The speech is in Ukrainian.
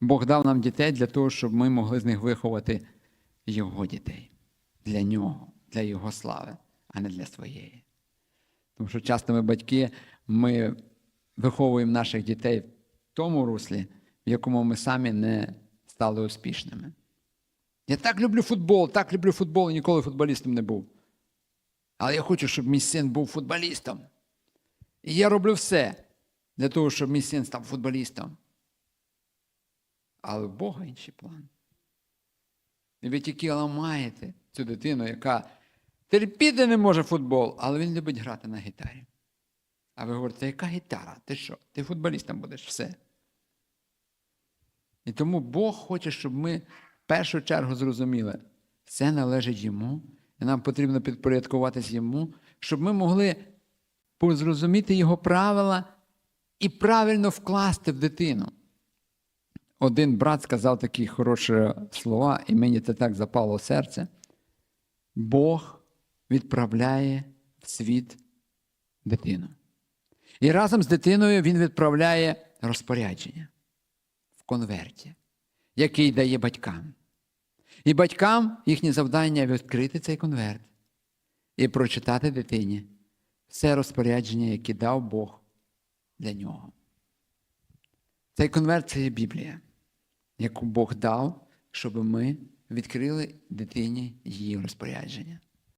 Бог дав нам дітей для того, щоб ми могли з них виховати Його дітей. Для нього, для Його слави, а не для своєї. Тому що часто ми батьки, ми виховуємо наших дітей в тому руслі, в якому ми самі не стали успішними. Я так люблю футбол, так люблю футбол і ніколи футболістом не був. Але я хочу, щоб мій син був футболістом. І я роблю все для того, щоб мій син став футболістом. Але в Бога інший план. І ви тільки ламаєте цю дитину, яка терпіти не може футбол, але він любить грати на гітарі. А ви говорите, яка гітара? Ти що? Ти футболістом будеш все. І тому Бог хоче, щоб ми в першу чергу зрозуміли, все належить йому, і нам потрібно підпорядкуватись йому, щоб ми могли зрозуміти його правила і правильно вкласти в дитину. Один брат сказав такі хороші слова, і мені це так запало в серце. Бог відправляє в світ дитину. І разом з дитиною він відправляє розпорядження в конверті, який дає батькам. І батькам їхнє завдання відкрити цей конверт і прочитати дитині все розпорядження, яке дав Бог для нього. Цей конверт це є Біблія, яку Бог дав, щоб ми відкрили дитині її розпорядження.